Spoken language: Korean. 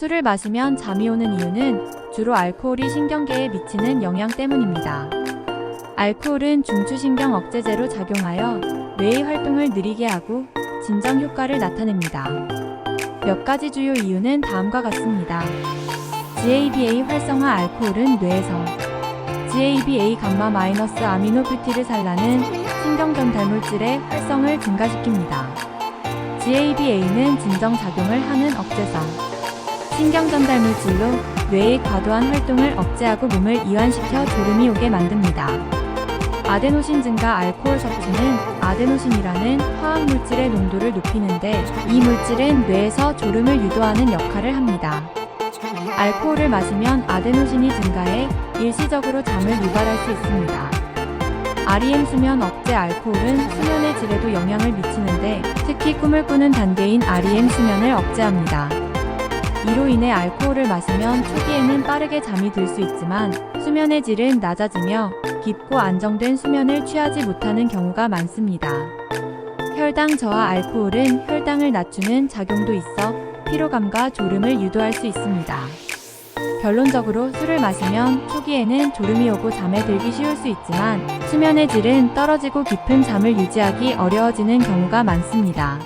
술을 마시면 잠이 오는 이유는 주로 알코올이 신경계에 미치는 영향 때문입니다. 알코올은 중추신경 억제제로 작용하여 뇌의 활동을 느리게 하고 진정 효과를 나타냅니다. 몇 가지 주요 이유는 다음과 같습니다. GABA 활성화 알코올은 뇌에서 GABA 감마 마이너스 아미노 뷰티를 살라는 신경 전달 물질의 활성을 증가시킵니다. GABA는 진정 작용을 하는 억제성, 신경 전달물질로 뇌의 과도한 활동을 억제하고 몸을 이완시켜 졸음이 오게 만듭니다. 아데노신 증가 알코올 섭취는 아데노신이라는 화학 물질의 농도를 높이는데 이 물질은 뇌에서 졸음을 유도하는 역할을 합니다. 알코올을 마시면 아데노신이 증가해 일시적으로 잠을 유발할 수 있습니다. REM 수면 억제 알코올은 수면의 질에도 영향을 미치는데 특히 꿈을 꾸는 단계인 REM 수면을 억제합니다. 이로 인해 알코올을 마시면 초기에는 빠르게 잠이 들 수 있지만 수면의 질은 낮아지며 깊고 안정된 수면을 취하지 못하는 경우가 많습니다. 혈당 저하 알코올은 혈당을 낮추는 작용도 있어 피로감과 졸음을 유도할 수 있습니다. 결론적으로 술을 마시면 초기에는 졸음이 오고 잠에 들기 쉬울 수 있지만 수면의 질은 떨어지고 깊은 잠을 유지하기 어려워지는 경우가 많습니다.